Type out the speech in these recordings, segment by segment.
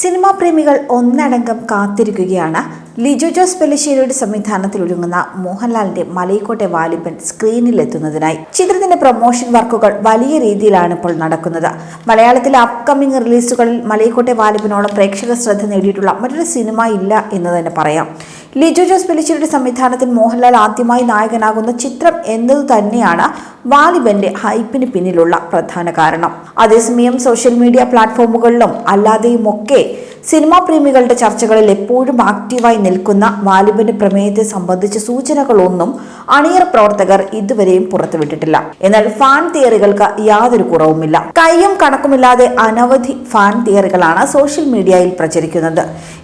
Cinema പ്രേമികൾ ഒന്നടങ്കം കാത്തിരിക്കുകയാണ്. ലിജോ ജോസ് പെലിശ്ശേരിയുടെ സംവിധാനത്തിൽ ഒരുങ്ങുന്ന മോഹൻലാലിന്റെ മലയിക്കോട്ടെ വാലിബൻ സ്ക്രീനിലെത്തുന്നതിനായി. ചിത്രത്തിന്റെ പ്രൊമോഷൻ വർക്കുകൾ വലിയ രീതിയിലാണ് ഇപ്പോൾ നടക്കുന്നത്. മലയാളത്തിലെ അപ്കമിംഗ് റിലീസുകളിൽ മലയിക്കോട്ടെ വാലിബനോളം പ്രേക്ഷക ശ്രദ്ധ നേടിയിട്ടുള്ള മറ്റൊരു സിനിമ ഇല്ല എന്ന് തന്നെ പറയാം. ലിജോ ജോസ് പെലിശ്ശേരിയുടെ സംവിധാനത്തിൽ മോഹൻലാൽ ആദ്യമായി നായകനാകുന്ന ചിത്രം എന്നത് തന്നെയാണ്. വാലിബന്റെ ഹൈപ്പിന് പിന്നിലുള്ള പ്രധാന കാരണം. അതേസമയം സോഷ്യൽ മീഡിയ പ്ലാറ്റ്ഫോമുകളിലും അല്ലാതെയുമൊക്കെ സിനിമാ പ്രേമികളുടെ ചർച്ചകളിൽ എപ്പോഴും ആക്റ്റീവായി നിൽക്കുന്ന വാലിബന്റെ പ്രമേയത്തെ സംബന്ധിച്ച സൂചനകളൊന്നും അണിയർ പ്രവർത്തകർ ഇതുവരെയും പുറത്തുവിട്ടിട്ടില്ല. എന്നാൽ ഫാൻ തിയറികൾക്ക് യാതൊരു കുറവുമില്ല. കൈയും കണക്കുമില്ലാതെ അനവധി ഫാൻ തിയറികളാണ് സോഷ്യൽ മീഡിയയിൽ പ്രചരിക്കുന്നത്.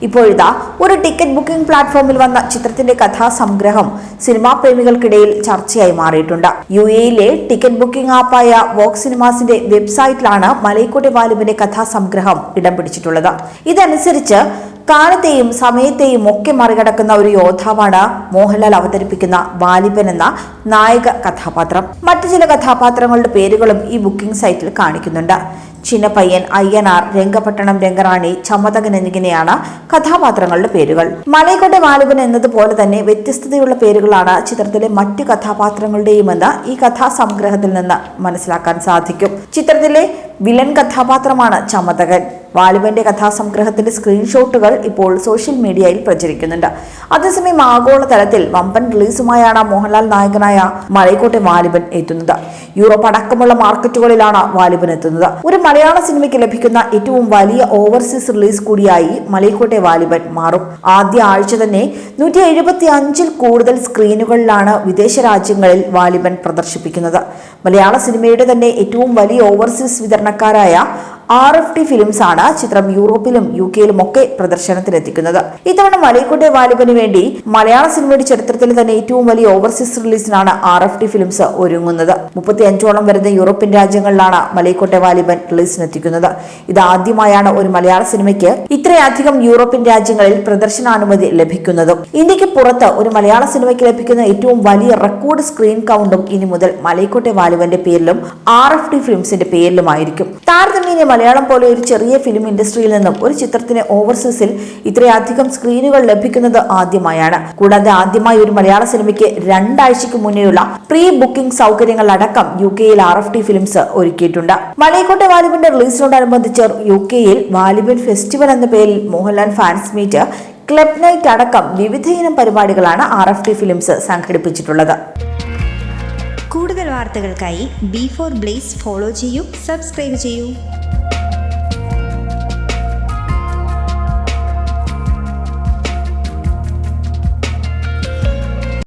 ഇപ്പോഴിതാ ഒരു ടിക്കറ്റ് ബുക്കിംഗ് പ്ലാറ്റ്ഫോമിൽ വന്ന ചിത്രത്തിന്റെ കഥാസംഗ്രഹം സിനിമാ പ്രേമികൾക്കിടയിൽ ചർച്ചയായി മാറിയിട്ടുണ്ട്. യു എയിലെ ടിക്കറ്റ് ബുക്കിംഗ് ആപ്പായ വോക്സ് സിനിമാസിന്റെ വെബ്സൈറ്റിലാണ് മലൈക്കോട്ടെ വാലുവിന്റെ കഥാസംഗ്രഹം ഇടം പിടിച്ചിട്ടുള്ളത്. ഇതനുസരിച്ച് കാലത്തെയും സമയത്തെയും ഒക്കെ മറികടക്കുന്ന ഒരു യോദ്ധാവാണ് മോഹൻലാൽ അവതരിപ്പിക്കുന്ന വാലിബൻ എന്ന നായക കഥാപാത്രം. മറ്റു ചില കഥാപാത്രങ്ങളുടെ പേരുകളും ഈ ബുക്കിംഗ് സൈറ്റിൽ കാണിക്കുന്നുണ്ട്. ചിന്നപ്പയ്യൻ അയ്യനാർ രംഗപട്ടണം രംഗറാണി ചമ്മതകൻ എന്നിങ്ങനെയാണ് കഥാപാത്രങ്ങളുടെ പേരുകൾ. മലയക്കോട്ടെ വാലിബൻ എന്നതുപോലെ തന്നെ വ്യത്യസ്തതയുള്ള പേരുകളാണ് ചിത്രത്തിലെ മറ്റു കഥാപാത്രങ്ങളുടെയുമെന്ന് ഈ കഥാസംഗ്രഹത്തിൽ നിന്ന് മനസ്സിലാക്കാൻ സാധിക്കും. ചിത്രത്തിലെ വിലൻ കഥാപാത്രമാണ് ചമ്മതകൻ. വാലിബന്റെ കഥാസംഗ്രഹത്തിന്റെ സ്ക്രീൻഷോട്ടുകൾ ഇപ്പോൾ സോഷ്യൽ മീഡിയയിൽ പ്രചരിക്കുന്നുണ്ട്. അതേസമയം ആഗോളതലത്തിൽ വമ്പൻ റിലീസുമായാണ് മോഹൻലാൽ നായകനായ മലയക്കോട്ടെ വാലിബൻ എത്തുന്നത്. യൂറോപ്പ് അടക്കമുള്ള മാർക്കറ്റുകളിലാണ് വാലിബൻ എത്തുന്നത്. ഒരു മലയാള സിനിമയ്ക്ക് ലഭിക്കുന്ന ഏറ്റവും വലിയ ഓവർസീസ് റിലീസ് കൂടിയായി മലയക്കോട്ടെ വാലിബൻ മാറും. ആദ്യ ആഴ്ച തന്നെ നൂറ്റി എഴുപത്തി അഞ്ചിൽ കൂടുതൽ സ്ക്രീനുകളിലാണ് വിദേശ രാജ്യങ്ങളിൽ വാലിബൻ പ്രദർശിപ്പിക്കുന്നത്. മലയാള സിനിമയുടെ തന്നെ ഏറ്റവും വലിയ ഓവർസീസ് വിതരണക്കാരായ ആർ എഫ് ടി ഫിലിംസ് ആണ് ചിത്രം യൂറോപ്പിലും യു കെയിലും ഒക്കെ പ്രദർശനത്തിനെത്തിക്കുന്നത് ഇത്തവണ മലയക്കോട്ടെ വാലിബന് വേണ്ടി മലയാള സിനിമയുടെ ചരിത്രത്തിൽ തന്നെ ഏറ്റവും വലിയ ഓവർസീസ് റിലീസിനാണ് ആർ എഫ് ടി ഫിലിംസ് ഒരുങ്ങുന്നത്. മുപ്പത്തി അഞ്ചോളം വരുന്ന യൂറോപ്യൻ രാജ്യങ്ങളിലാണ് മലയക്കോട്ടെ വാലിബൻ റിലീസിനെത്തിക്കുന്നത് ഇത് ആദ്യമായാണ് ഒരു മലയാള സിനിമയ്ക്ക് ഇത്രയധികം യൂറോപ്യൻ രാജ്യങ്ങളിൽ പ്രദർശനാനുമതി ലഭിക്കുന്നതും. ഇന്ത്യയ്ക്ക് പുറത്ത് ഒരു മലയാള സിനിമയ്ക്ക് ലഭിക്കുന്ന ഏറ്റവും വലിയ റെക്കോർഡ് സ്ക്രീൻ കൗണ്ടും ഇനി മുതൽ മലയക്കോട്ടെ വാലിബന്റെ പേരിലും ആർ എഫ് ടി ഫിലിംസിന്റെ പേരിലുമായിരിക്കും. താരതമ്യേന മലയാളം പോലെ ഒരു ചെറിയ ഫിലിം ഇൻഡസ്ട്രിയിൽ നിന്നും ഒരു ചിത്രത്തിന് ഓവർസീസിൽ ഇത്രയധികം സ്ക്രീനുകൾ ലഭിക്കുന്നത് ആദ്യമായാണ്. കൂടാതെ ആദ്യമായി ഒരു മലയാള സിനിമയ്ക്ക് രണ്ടാഴ്ചയ്ക്ക് മുന്നേയുള്ള പ്രീ ബുക്കിംഗ് സൗകര്യങ്ങൾ അടക്കം യു കെയിൽ ആർ എഫ് ടി ഫിലിംസ് ഒരുക്കിയിട്ടുണ്ട്. മലയക്കോട്ടെ വാലിബിന്റെ റിലീസിനോടനുബന്ധിച്ച് യു കെയിൽ വാലിബൻ ഫെസ്റ്റിവൽ എന്ന പേരിൽ Mohanlal fans meet club night അടക്കം വിവിധയിനം പരിപാടികളാണ് ആർ എഫ് ടി ഫിലിംസ് സംഘടിപ്പിച്ചിട്ടുള്ളത്. കൂടുതൽ വാർത്തകൾക്കായി ബി ഫോർ ബ്ലേസ് ഫോളോ ചെയ്യൂ സബ്സ്ക്രൈബ് ചെയ്യൂ.